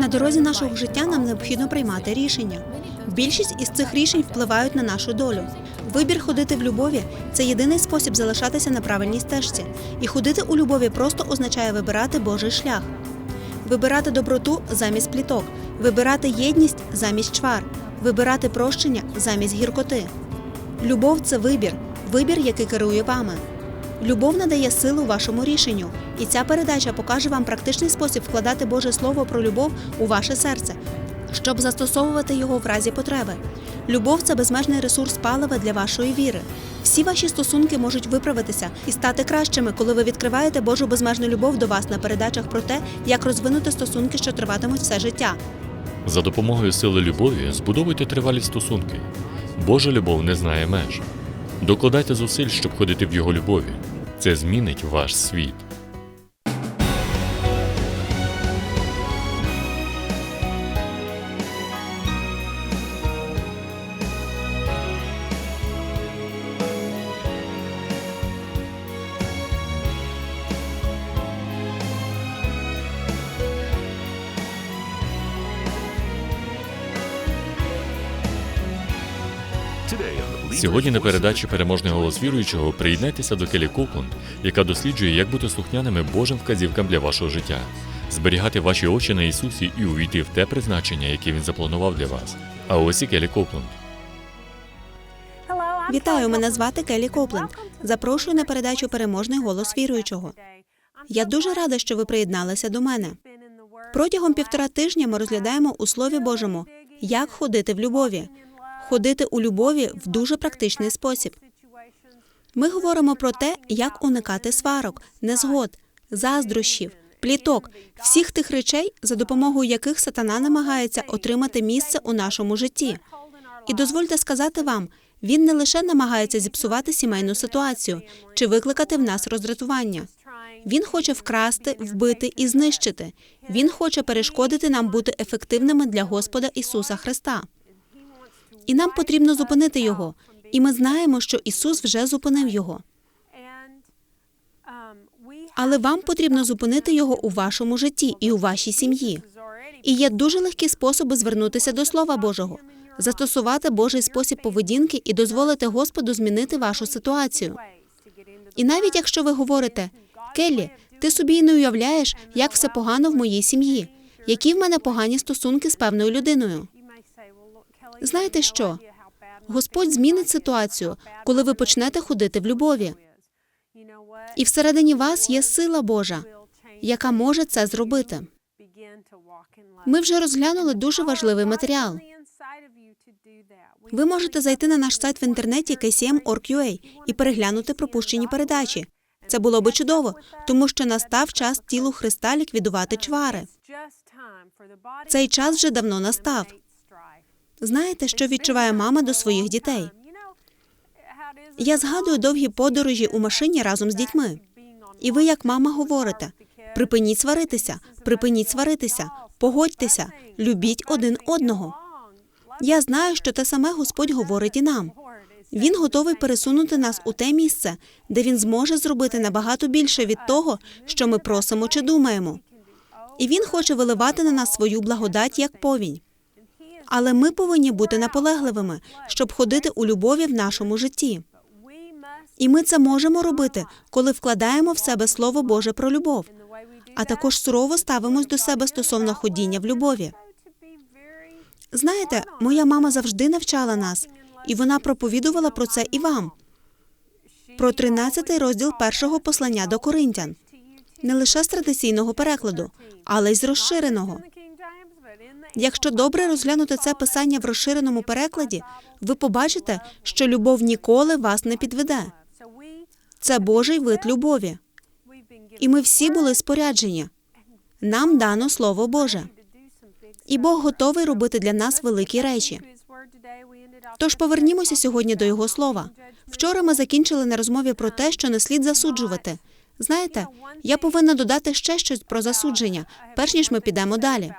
На дорозі нашого життя нам необхідно приймати рішення. Більшість із цих рішень впливають на нашу долю. Вибір ходити в любові це єдиний спосіб залишатися на правильній стежці. І ходити у любові просто означає вибирати Божий шлях. Вибирати доброту замість пліток, вибирати єдність замість чвар, вибирати прощення замість гіркоти. Любов це вибір, вибір, який керує вами. Любов надає силу вашому рішенню, і ця передача покаже вам практичний спосіб вкладати Боже Слово про любов у ваше серце, щоб застосовувати його в разі потреби. Любов це безмежний ресурс палива для вашої віри. Всі ваші стосунки можуть виправитися і стати кращими, коли ви відкриваєте Божу безмежну любов до вас на передачах про те, як розвинути стосунки, що триватимуть все життя. За допомогою сили любові збудовуйте тривалі стосунки. Божа любов не знає меж. Докладайте зусиль, щоб ходити в його любові. Це змінить ваш світ. Сьогодні на передачі Переможний голос віруючого приєднайтеся до Келі Копланд, яка досліджує, як бути слухняними Божим вказівкам для вашого життя, зберігати ваші очі на Ісусі і увійти в те призначення, яке Він запланував для вас. А ось і Келі Копланд. Вітаю, мене звати Келі Копленд. Запрошую на передачу Переможний голос віруючого. Я дуже рада, що ви приєдналися до мене. Протягом півтора тижня ми розглядаємо у Слові Божому, як ходити в любові, ходити у любові в дуже практичний спосіб. Ми говоримо про те, як уникати сварок, незгод, заздрощів, пліток, всіх тих речей, за допомогою яких сатана намагається отримати місце у нашому житті. І дозвольте сказати вам, він не лише намагається зіпсувати сімейну ситуацію чи викликати в нас роздратування. Він хоче вкрасти, вбити і знищити. Він хоче перешкодити нам бути ефективними для Господа Ісуса Христа. І нам потрібно зупинити його. І ми знаємо, що Ісус вже зупинив його. Але вам потрібно зупинити його у вашому житті і у вашій сім'ї. І є дуже легкі способи звернутися до Слова Божого, застосувати Божий спосіб поведінки і дозволити Господу змінити вашу ситуацію. І навіть якщо ви говорите, Келлі, ти собі й не уявляєш, як все погано в моїй сім'ї, які в мене погані стосунки з певною людиною. Знаєте що? Господь змінить ситуацію, коли ви почнете ходити в любові. І всередині вас є сила Божа, яка може це зробити. Ми вже розглянули дуже важливий матеріал. Ви можете зайти на наш сайт в інтернеті kcm.org.ua і переглянути пропущені передачі. Це було би чудово, тому що настав час тілу Христа ліквідувати чвари. Цей час вже давно настав. Знаєте, що відчуває мама до своїх дітей? Я згадую довгі подорожі у машині разом з дітьми. І ви, як мама, говорите: припиніть сваритися, припиніть сваритися, погодьтеся, любіть один одного. Я знаю, що те саме Господь говорить і нам. Він готовий пересунути нас у те місце, де він зможе зробити набагато більше від того, що ми просимо чи думаємо. І він хоче виливати на нас свою благодать як повінь. Але ми повинні бути наполегливими, щоб ходити у любові в нашому житті. І ми це можемо робити, коли вкладаємо в себе Слово Боже про любов, а також сурово ставимось до себе стосовно ходіння в любові. Знаєте, моя мама завжди навчала нас, і вона проповідувала про це і вам. Про 13 розділ першого послання до Коринтян, не лише з традиційного перекладу, але й з розширеного. Якщо добре розглянути це писання в розширеному перекладі, ви побачите, що любов ніколи вас не підведе. Це Божий вид любові. І ми всі були споряджені. Нам дано Слово Боже. І Бог готовий робити для нас великі речі. Тож повернімося сьогодні до його слова. Вчора ми закінчили на розмові про те, що не слід засуджувати. Знаєте, я повинна додати ще щось про засудження, перш ніж ми підемо далі.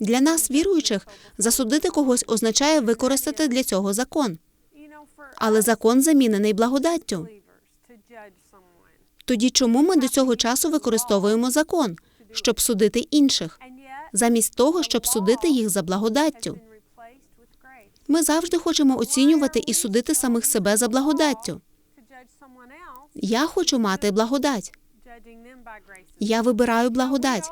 Для нас, віруючих, засудити когось означає використати для цього закон. Але закон замінений благодаттю. Тоді чому ми до цього часу використовуємо закон, щоб судити інших? замість того, щоб судити їх за благодаттю. Ми завжди хочемо оцінювати і судити самих себе за благодаттю. Я хочу мати благодать. Я вибираю благодать.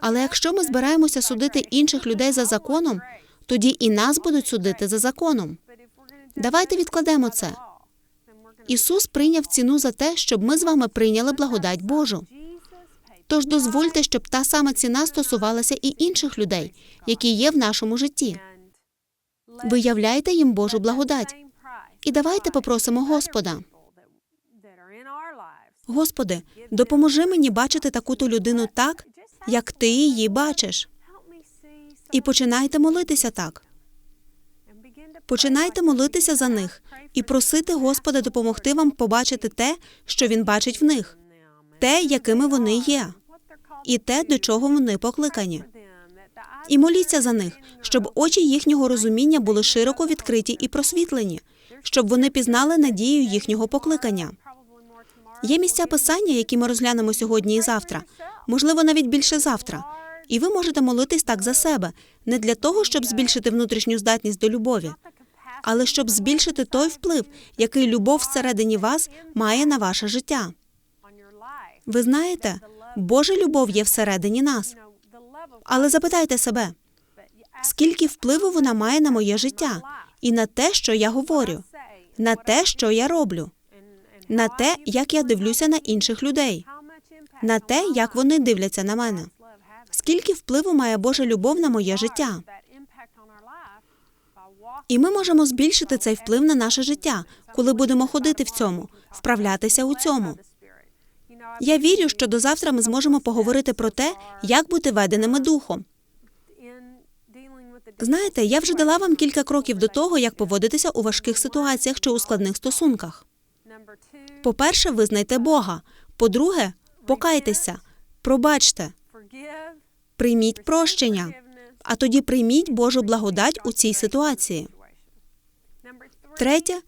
Але якщо ми збираємося судити інших людей за законом, тоді і нас будуть судити за законом. Давайте відкладемо це. Ісус прийняв ціну за те, щоб ми з вами прийняли благодать Божу. Тож дозвольте, щоб та сама ціна стосувалася і інших людей, які є в нашому житті. Виявляйте їм Божу благодать. І давайте попросимо Господа. Господи, допоможи мені бачити таку-то людину так, як ти її бачиш. І починайте молитися так. Починайте молитися за них і просити Господа допомогти вам побачити те, що він бачить в них, те, якими вони є, і те, до чого вони покликані. І моліться за них, щоб очі їхнього розуміння були широко відкриті і просвітлені, щоб вони пізнали надію їхнього покликання. Є місця писання, які ми розглянемо сьогодні і завтра, можливо, навіть більше завтра. І ви можете молитись так за себе, не для того, щоб збільшити внутрішню здатність до любові, але щоб збільшити той вплив, який любов всередині вас має на ваше життя. Ви знаєте, Божа любов є всередині нас. Але запитайте себе, скільки впливу вона має на моє життя і на те, що я говорю, на те, що я роблю, на те, як я дивлюся на інших людей, на те, як вони дивляться на мене. Скільки впливу має Божа любов на моє життя? І ми можемо збільшити цей вплив на наше життя, коли будемо ходити в цьому, вправлятися у цьому. Я вірю, що до завтра ми зможемо поговорити про те, як бути веденими духом. Знаєте, я вже дала вам кілька кроків до того, як поводитися у важких ситуаціях чи у складних стосунках. По-перше, визнайте Бога. По-друге, покайтеся, пробачте, прийміть прощення, а тоді прийміть Божу благодать у цій ситуації. Третє,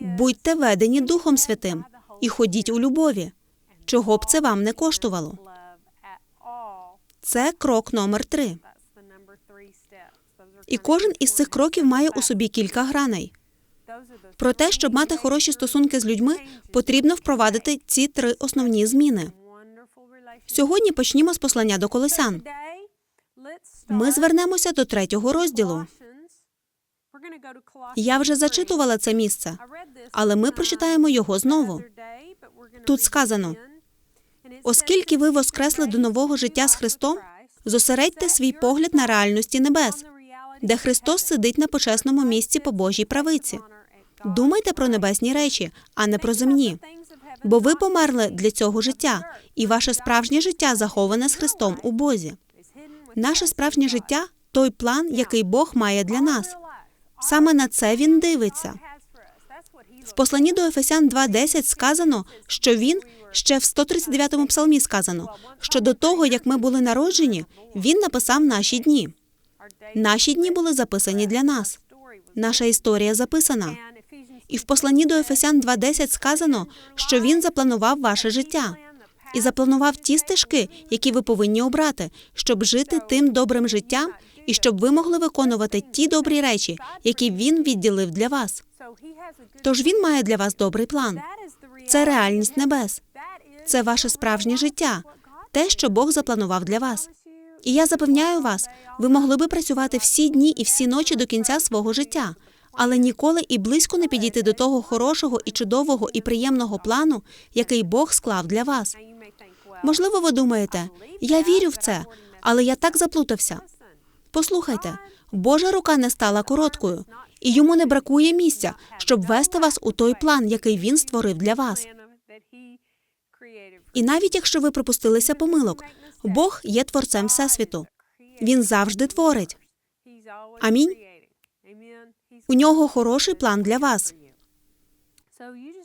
будьте ведені Духом Святим і ходіть у любові, чого б це вам не коштувало. Це крок номер три. І кожен із цих кроків має у собі кілька граней. Про те, щоб мати хороші стосунки з людьми, потрібно впровадити ці три основні зміни. Сьогодні почнімо з послання до колосян. Ми звернемося до третього розділу. Я вже зачитувала це місце, але ми прочитаємо його знову. Тут сказано: оскільки ви воскресли до нового життя з Христом, зосередьте свій погляд на реальності небес, де Христос сидить на почесному місці по Божій правиці. Думайте про небесні речі, а не про земні. Бо ви померли для цього життя, і ваше справжнє життя заховане з Христом у Бозі. Наше справжнє життя той план, який Бог має для нас. Саме на це він дивиться. В посланні до Ефесян 2.10 сказано, що він ще в 139-му псалмі сказано, що до того, як ми були народжені, він написав наші дні. Наші дні були записані для нас. Наша історія записана. І в посланні до Ефесян 2.10 сказано, що він запланував ваше життя і запланував ті стежки, які ви повинні обрати, щоб жити тим добрим життям і щоб ви могли виконувати ті добрі речі, які він відділив для вас. Тож він має для вас добрий план. Це реальність небес. Це ваше справжнє життя, те, що Бог запланував для вас. І я запевняю вас, ви могли би працювати всі дні і всі ночі до кінця свого життя, але ніколи і близько не підійти до того хорошого і чудового і приємного плану, який Бог склав для вас. Можливо, ви думаєте, я вірю в це, але я так заплутався. Послухайте, Божа рука не стала короткою, і йому не бракує місця, щоб вести вас у той план, який він створив для вас. І навіть якщо ви припустилися помилок, Бог є творцем всесвіту. Він завжди творить. Амінь. У нього хороший план для вас.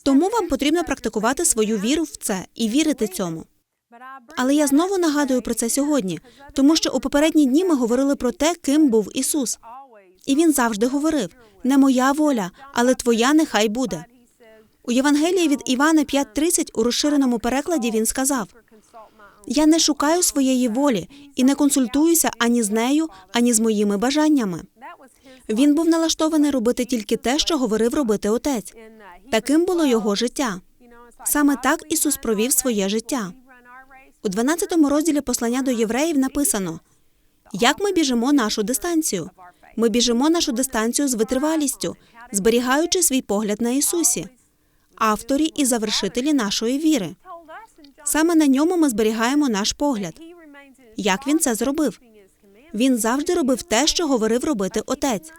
Тому вам потрібно практикувати свою віру в це і вірити цьому. Але я знову нагадую про це сьогодні, тому що у попередні дні ми говорили про те, ким був Ісус. І він завжди говорив: не моя воля, але твоя нехай буде. У Євангелії від Івана 5.30 у розширеному перекладі він сказав: Я не шукаю своєї волі і не консультуюся ані з нею, ані з моїми бажаннями. Він був налаштований робити тільки те, що говорив робити отець. Таким було його життя. Саме так Ісус провів своє життя. У 12 розділі послання до євреїв написано: як ми біжимо нашу дистанцію. Ми біжимо нашу дистанцію з витривалістю, зберігаючи свій погляд на Ісусі, авторі і завершителі нашої віри. Саме на ньому ми зберігаємо наш погляд. Як він це зробив? Він завжди робив те, що говорив робити отець.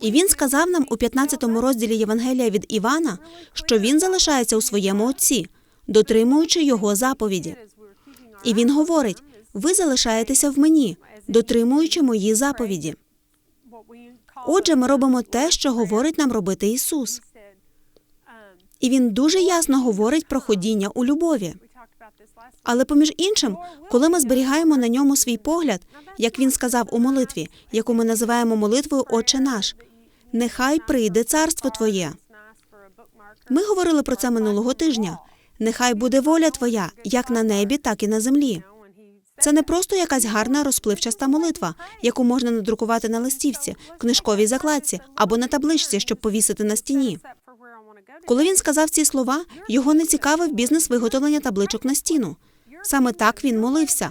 І він сказав нам у 15 розділі Євангелія від Івана, що він залишається у своєму отці, дотримуючи його заповіді. І він говорить: ви залишаєтеся в мені, дотримуючи мої заповіді. Отже, ми робимо те, що говорить нам робити Ісус. І він дуже ясно говорить про ходіння у любові. Але поміж іншим, коли ми зберігаємо на ньому свій погляд, як він сказав у молитві, яку ми називаємо молитвою Отче наш, нехай прийде царство Твоє. Ми говорили про це минулого тижня. Нехай буде воля Твоя, як на небі, так і на землі. Це не просто якась гарна розпливчаста молитва, яку можна надрукувати на листівці, книжковій закладці або на табличці, щоб повісити на стіні. Коли він сказав ці слова, його не цікавив бізнес виготовлення табличок на стіну. Саме так він молився.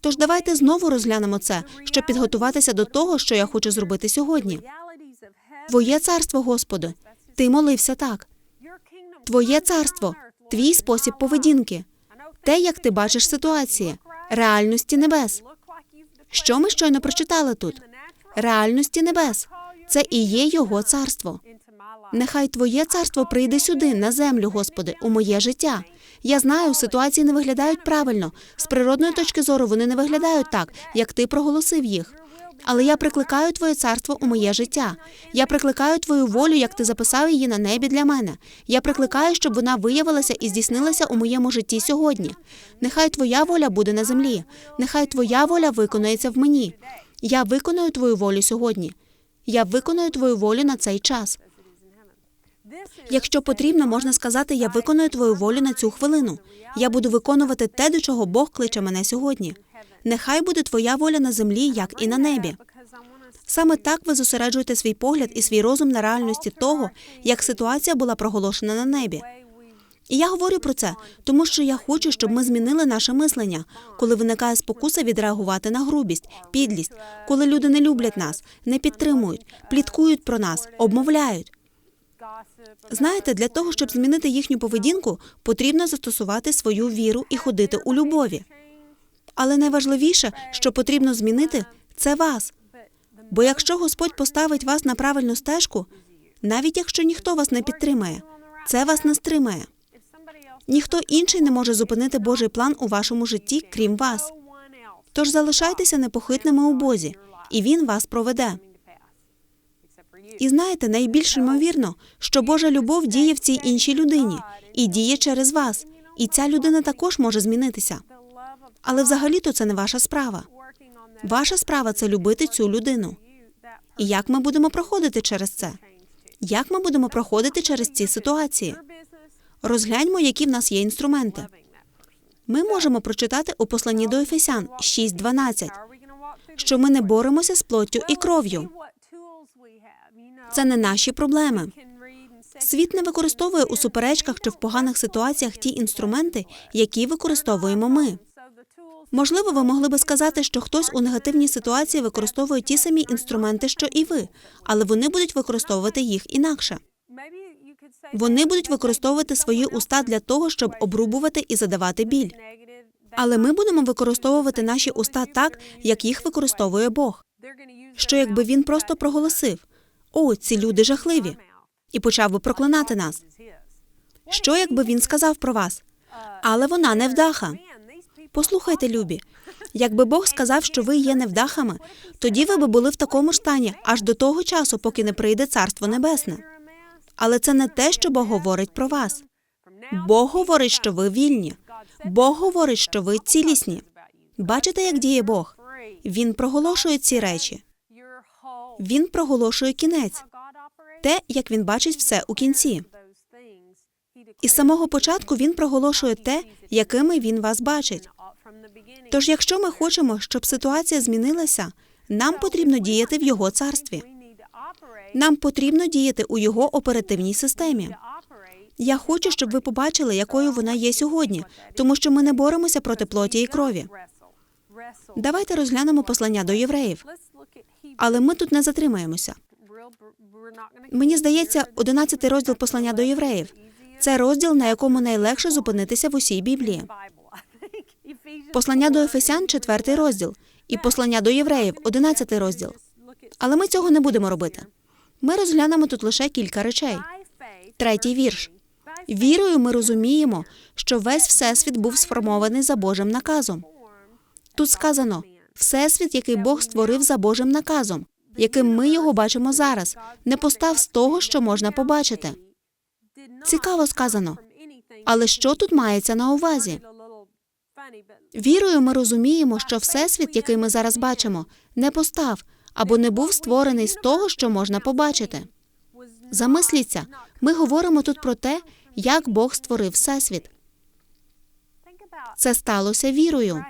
Тож давайте знову розглянемо це, щоб підготуватися до того, що я хочу зробити сьогодні. Твоє царство, Господи, ти молився так. Твоє царство, твій спосіб поведінки, те, як ти бачиш ситуації, реальності небес. Що ми щойно прочитали тут? Реальності небес. Це і є його царство. Нехай Твоє царство прийде сюди, на землю, Господи, у моє життя. Я знаю, ситуації не виглядають правильно. З природної точки зору вони не виглядають так, як ти проголосив їх. Але я прикликаю Твоє царство у моє життя. Я прикликаю Твою волю, як ти записав її на небі для мене. Я прикликаю, щоб вона виявилася і здійснилася у моєму житті сьогодні. Нехай Твоя воля буде на землі. Нехай Твоя воля виконується в мені. Я виконую Твою волю сьогодні. Я виконую Твою волю на цей час. Якщо потрібно, можна сказати, я виконую твою волю на цю хвилину. Я буду виконувати те, до чого Бог кличе мене сьогодні. Нехай буде твоя воля на землі, як і на небі. Саме так ви зосереджуєте свій погляд і свій розум на реальності того, як ситуація була проголошена на небі. І я говорю про це, тому що я хочу, щоб ми змінили наше мислення, коли виникає спокуса відреагувати на грубість, підлість, коли люди не люблять нас, не підтримують, пліткують про нас, обмовляють. Знаєте, для того, щоб змінити їхню поведінку, потрібно застосувати свою віру і ходити у любові. Але найважливіше, що потрібно змінити, це вас. Бо якщо Господь поставить вас на правильну стежку, навіть якщо ніхто вас не підтримає, це вас не стримає. Ніхто інший не може зупинити Божий план у вашому житті, крім вас. Тож залишайтеся непохитними у Бозі, і Він вас проведе. І знаєте, найбільш ймовірно, що Божа любов діє в цій іншій людині і діє через вас. І ця людина також може змінитися. Але взагалі-то це не ваша справа. Ваша справа це любити цю людину. І як ми будемо проходити через це? Як ми будемо проходити через ці ситуації? Розгляньмо, які в нас є інструменти. Ми можемо прочитати у посланні до Ефесян 6.12, що ми не боремося з плоттю і кров'ю. Це не наші проблеми. Світ не використовує у суперечках чи в поганих ситуаціях ті інструменти, які використовуємо ми. Можливо, ви могли би сказати, що хтось у негативній ситуації використовує ті самі інструменти, що і ви, але вони будуть використовувати їх інакше. Вони будуть використовувати свої уста для того, щоб обрубувати і задавати біль. Але ми будемо використовувати наші уста так, як їх використовує Бог. Що якби він просто проголосив: О, ці люди жахливі, і почав би проклинати нас. Що якби він сказав про вас? Але вона невдаха. Послухайте, любі, якби Бог сказав, що ви є невдахами, тоді ви би були в такому ж стані аж до того часу, поки не прийде Царство Небесне. Але це не те, що Бог говорить про вас. Бог говорить, що ви вільні. Бог говорить, що ви цілісні. Бачите, як діє Бог? Він проголошує ці речі. Він проголошує кінець, те, як він бачить все у кінці. І з самого початку він проголошує те, якими він вас бачить. Тож, якщо ми хочемо, щоб ситуація змінилася, нам потрібно діяти в його царстві. Нам потрібно діяти у його оперативній системі. Я хочу, щоб ви побачили, якою вона є сьогодні, тому що ми не боремося проти плоті і крові. Давайте розглянемо послання до євреїв, але ми тут не затримаємося. Мені здається, 11 розділ послання до євреїв це розділ, на якому найлегше зупинитися в усій Біблії. Послання до Ефесян, 4 розділ, і послання до євреїв, 11 розділ. Але ми цього не будемо робити. Ми розглянемо тут лише кілька речей. Третій вірш. Вірою ми розуміємо, що весь всесвіт був сформований за Божим наказом. Тут сказано всесвіт, який Бог створив за Божим наказом, яким ми його бачимо зараз, не постав з того, що можна побачити. Цікаво сказано. Але що тут мається на увазі? Вірою ми розуміємо, що всесвіт, який ми зараз бачимо, не постав або не був створений з того, що можна побачити. Замисліться, ми говоримо тут про те, як Бог створив всесвіт. Це сталося вірою.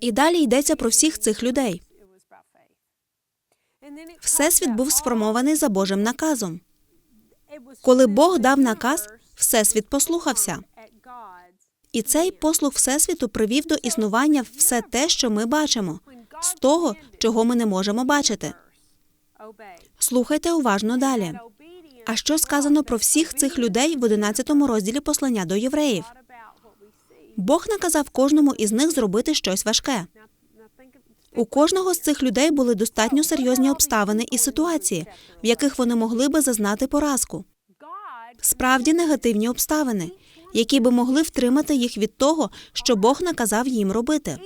І далі йдеться про всіх цих людей. Всесвіт був сформований за Божим наказом. Коли Бог дав наказ, всесвіт послухався. І цей послух Всесвіту привів до існування все те, що ми бачимо, з того, чого ми не можемо бачити. Слухайте уважно далі. А що сказано про всіх цих людей в 11 розділі послання до євреїв? Бог наказав кожному із них зробити щось важке. У кожного з цих людей були достатньо серйозні обставини і ситуації, в яких вони могли би зазнати поразку. Справді негативні обставини, які би могли втримати їх від того, що Бог наказав їм робити.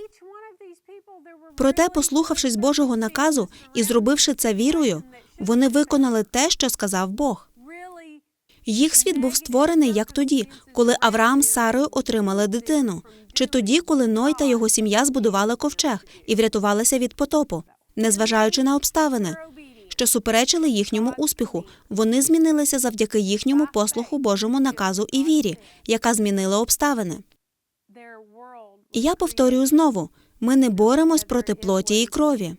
Проте, послухавшись Божого наказу і зробивши це вірою, вони виконали те, що сказав Бог. Їх світ був створений як тоді, коли Авраам з Сарою отримали дитину, чи тоді, коли Ной та його сім'я збудували ковчег і врятувалися від потопу, незважаючи на обставини, що суперечили їхньому успіху. Вони змінилися завдяки їхньому послуху Божому наказу і вірі, яка змінила обставини. І я повторюю знову: ми не боремось проти плоті і крові.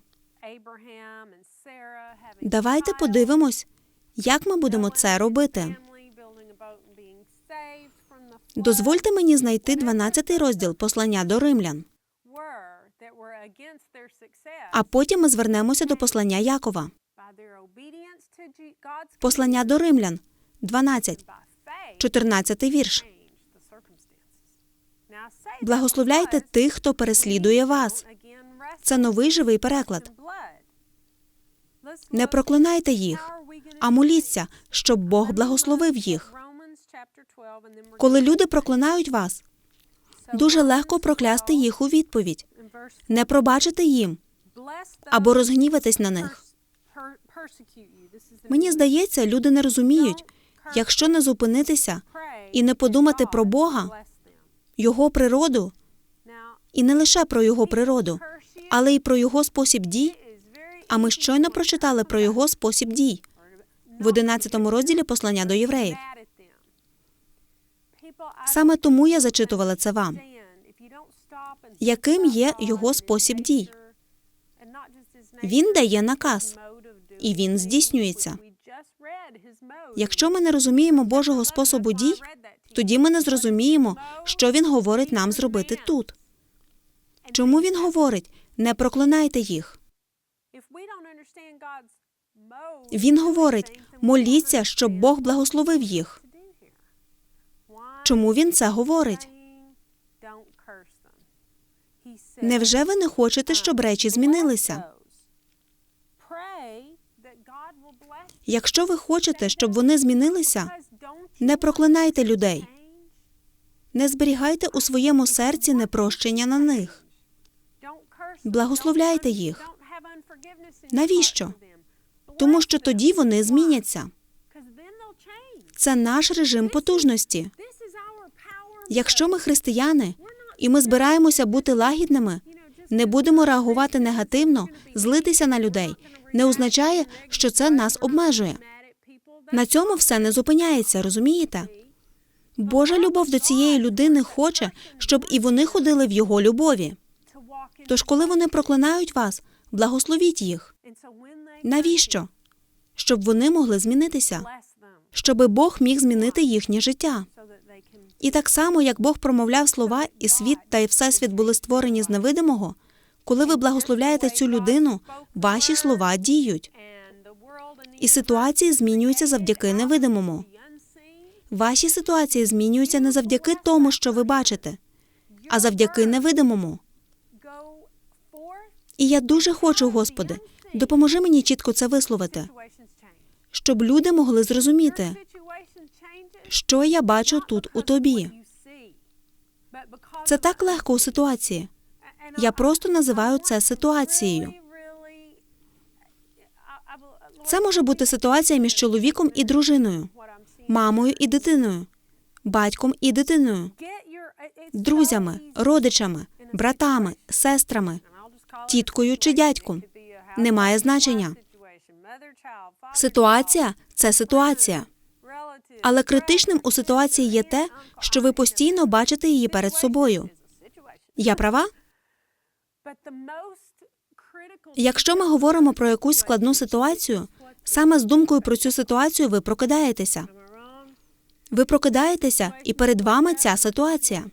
Давайте подивимось, як ми будемо це робити. Дозвольте мені знайти 12 розділ послання до римлян, а потім ми звернемося до послання Якова. Послання до римлян 12, 14 вірш. Благословляйте тих, хто переслідує вас. Це новий живий переклад. Не проклинайте їх, а моліться, щоб Бог благословив їх. Коли люди проклинають вас, дуже легко проклясти їх у відповідь, не пробачити їм або розгніватись на них. Мені здається, люди не розуміють, якщо не зупинитися і не подумати про Бога, його природу, і не лише про його природу, але й про його спосіб дій. А ми щойно прочитали про його спосіб дій в 11 розділі послання до євреїв. Саме тому я зачитувала це вам. Яким є його спосіб дій? Він дає наказ, і він здійснюється. Якщо ми не розуміємо Божого способу дій, тоді ми не зрозуміємо, що він говорить нам зробити тут. Чому він говорить не проклинайте їх? Він говорить моліться, щоб Бог благословив їх. Чому він це говорить? Невже ви не хочете, щоб речі змінилися? Якщо ви хочете, щоб вони змінилися, не проклинайте людей, не зберігайте у своєму серці непрощення на них. Благословляйте їх. Навіщо? Тому що тоді вони зміняться. Це наш режим потужності. Якщо ми християни і ми збираємося бути лагідними, не будемо реагувати негативно, злитися на людей, не означає, що це нас обмежує. На цьому все не зупиняється, розумієте? Божа любов до цієї людини хоче, щоб і вони ходили в його любові. Тож, коли вони проклинають вас, благословіть їх. Навіщо? Щоб вони могли змінитися, щоби Бог міг змінити їхнє життя. І так само, як Бог промовляв слова, і світ та й всесвіт були створені з невидимого, коли ви благословляєте цю людину, ваші слова діють, і ситуації змінюються завдяки невидимому. Ваші ситуації змінюються не завдяки тому, що ви бачите, а завдяки невидимому. І я дуже хочу, Господи, допоможи мені чітко це висловити, щоб люди могли зрозуміти, що я бачу тут у тобі. Це так легко у ситуації. Я просто називаю це ситуацією. Це може бути ситуація між чоловіком і дружиною, мамою і дитиною, батьком і дитиною, друзями, родичами, братами, сестрами, тіткою чи дядьком. Немає значення. Ситуація це ситуація. Але критичним у ситуації є те, що ви постійно бачите її перед собою. Я права? Якщо ми говоримо про якусь складну ситуацію, саме з думкою про цю ситуацію ви прокидаєтеся. Ви прокидаєтеся, і перед вами ця ситуація.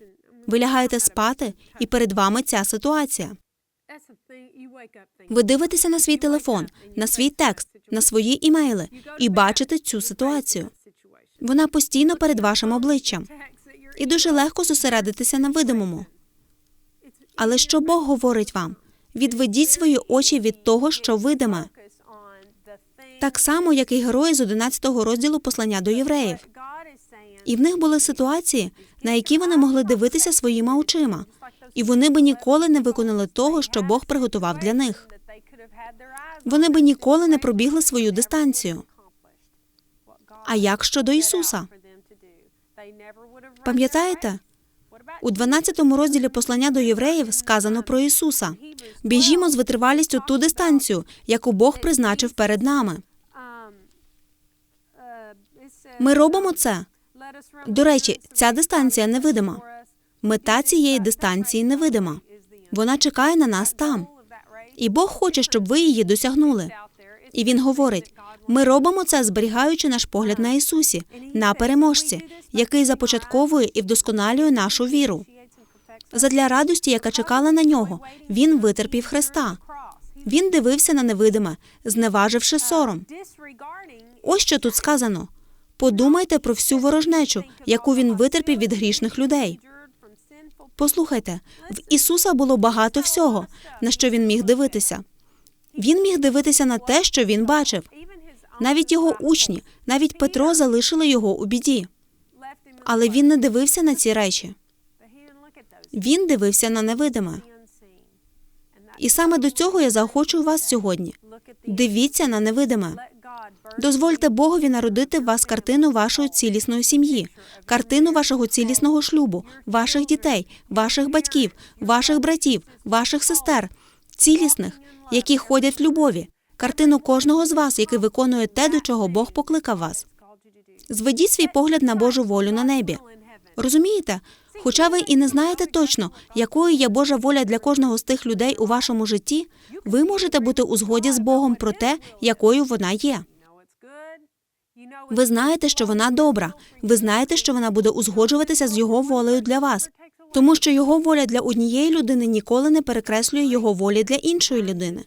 Ви лягаєте спати, і перед вами ця ситуація. Ви дивитеся на свій телефон, на свій текст, на свої імейли і бачите цю ситуацію. Вона постійно перед вашим обличчям. І дуже легко зосередитися на видимому. Але що Бог говорить вам? Відведіть свої очі від того, що видиме. Так само, як і герої з 11 розділу послання до євреїв. І в них були ситуації, на які вони могли дивитися своїми очима, і вони би ніколи не виконали того, що Бог приготував для них. Вони би ніколи не пробігли свою дистанцію. А як щодо Ісуса? Пам'ятаєте? У 12 розділі послання до євреїв сказано про Ісуса. Біжімо з витривалістю ту дистанцію, яку Бог призначив перед нами. Ми робимо це. До речі, ця дистанція невидима. Мета цієї дистанції невидима. Вона чекає на нас там. І Бог хоче, щоб ви її досягнули. І він говорить: ми робимо це, зберігаючи наш погляд на Ісусі, на переможці, який започатковує і вдосконалює нашу віру. Задля радості, яка чекала на нього, він витерпів Христа. Він дивився на невидиме, зневаживши сором. Ось що тут сказано: подумайте про всю ворожнечу, яку він витерпів від грішних людей. Послухайте, в Ісуса було багато всього, на що він міг дивитися. Він міг дивитися на те, що він бачив. Навіть його учні, навіть Петро залишили його у біді. Але він не дивився на ці речі. Він дивився на невидиме. І саме до цього я заохочую вас сьогодні. Дивіться на невидиме. Дозвольте Богові народити в вас картину вашої цілісної сім'ї, картину вашого цілісного шлюбу, ваших дітей, ваших батьків, ваших братів, ваших сестер, цілісних, які ходять в любові, картину кожного з вас, який виконує те, до чого Бог покликав вас. Зведіть свій погляд на Божу волю на небі. Розумієте? Хоча ви і не знаєте точно, якою є Божа воля для кожного з тих людей у вашому житті, ви можете бути у згоді з Богом про те, якою вона є. Ви знаєте, що вона добра. Ви знаєте, що вона буде узгоджуватися з його волею для вас, тому що його воля для однієї людини ніколи не перекреслює його волі для іншої людини.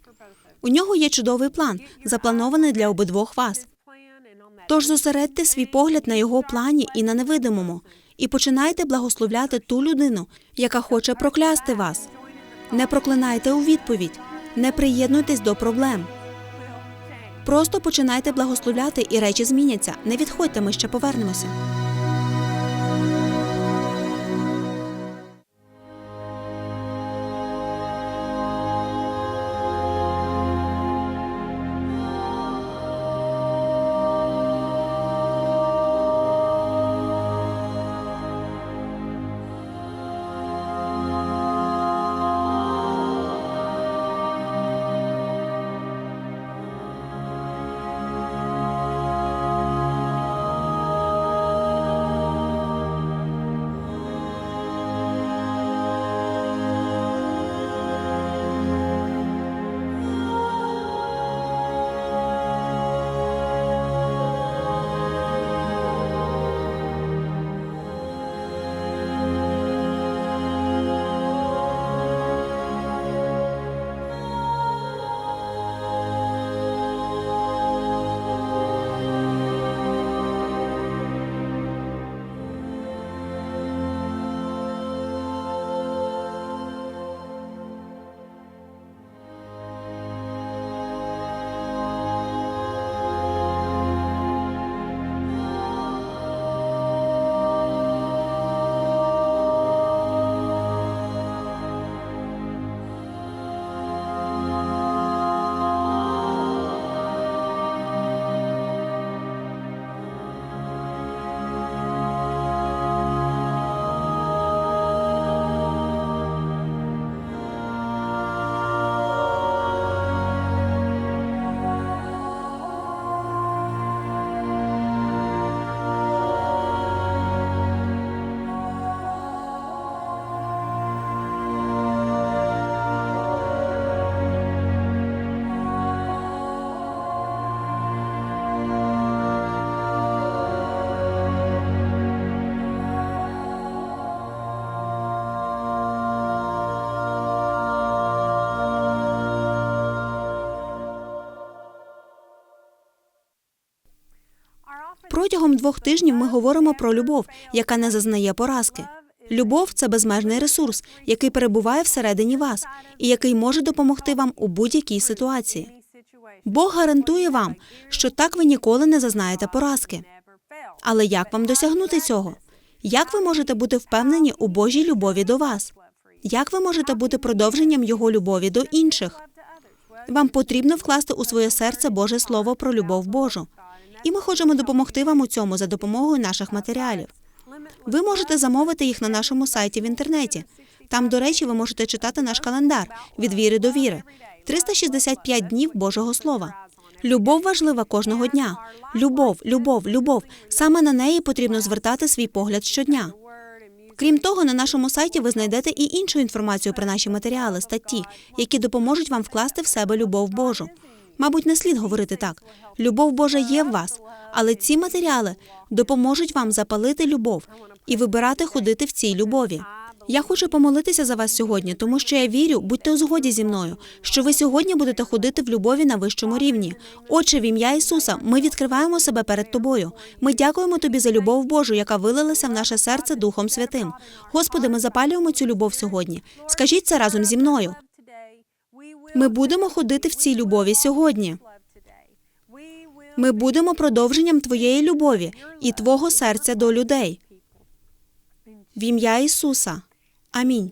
У нього є чудовий план, запланований для обидвох вас. Тож зосередьте свій погляд на його плані і на невидимому, і починайте благословляти ту людину, яка хоче проклясти вас. Не проклинайте у відповідь, не приєднуйтесь до проблем. Просто починайте благословляти, і речі зміняться. Не відходьте, ми ще повернемося. Протягом двох тижнів ми говоримо про любов, яка не зазнає поразки. Любов це безмежний ресурс, який перебуває всередині вас і який може допомогти вам у будь-якій ситуації. Бог гарантує вам, що так ви ніколи не зазнаєте поразки. Але як вам досягнути цього? Як ви можете бути впевнені у Божій любові до вас? Як ви можете бути продовженням Його любові до інших? Вам потрібно вкласти у своє серце Боже Слово про любов Божу. І ми хочемо допомогти вам у цьому за допомогою наших матеріалів. Ви можете замовити їх на нашому сайті в інтернеті. Там, до речі, ви можете читати наш календар від віри до віри. 365 днів Божого Слова. Любов важлива кожного дня. Любов, любов, любов. Саме на неї потрібно звертати свій погляд щодня. Крім того, на нашому сайті ви знайдете і іншу інформацію про наші матеріали, статті, які допоможуть вам вкласти в себе любов Божу. Мабуть, не слід говорити так. Любов Божа є в вас, але ці матеріали допоможуть вам запалити любов і вибирати ходити в цій любові. Я хочу помолитися за вас сьогодні, тому що я вірю, будьте у згоді зі мною, що ви сьогодні будете ходити в любові на вищому рівні. Отче, в ім'я Ісуса, ми відкриваємо себе перед тобою. Ми дякуємо тобі за любов Божу, яка вилилася в наше серце Духом Святим. Господи, ми запалюємо цю любов сьогодні. Скажіть це разом зі мною. Ми будемо ходити в цій любові сьогодні. Ми будемо продовженням твоєї любові і твого серця до людей. В ім'я Ісуса. Амінь.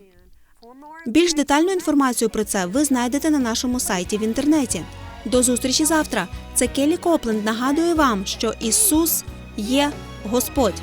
Більш детальну інформацію про це ви знайдете на нашому сайті в інтернеті. До зустрічі завтра. Це Келі Копленд нагадує вам, що Ісус є Господь.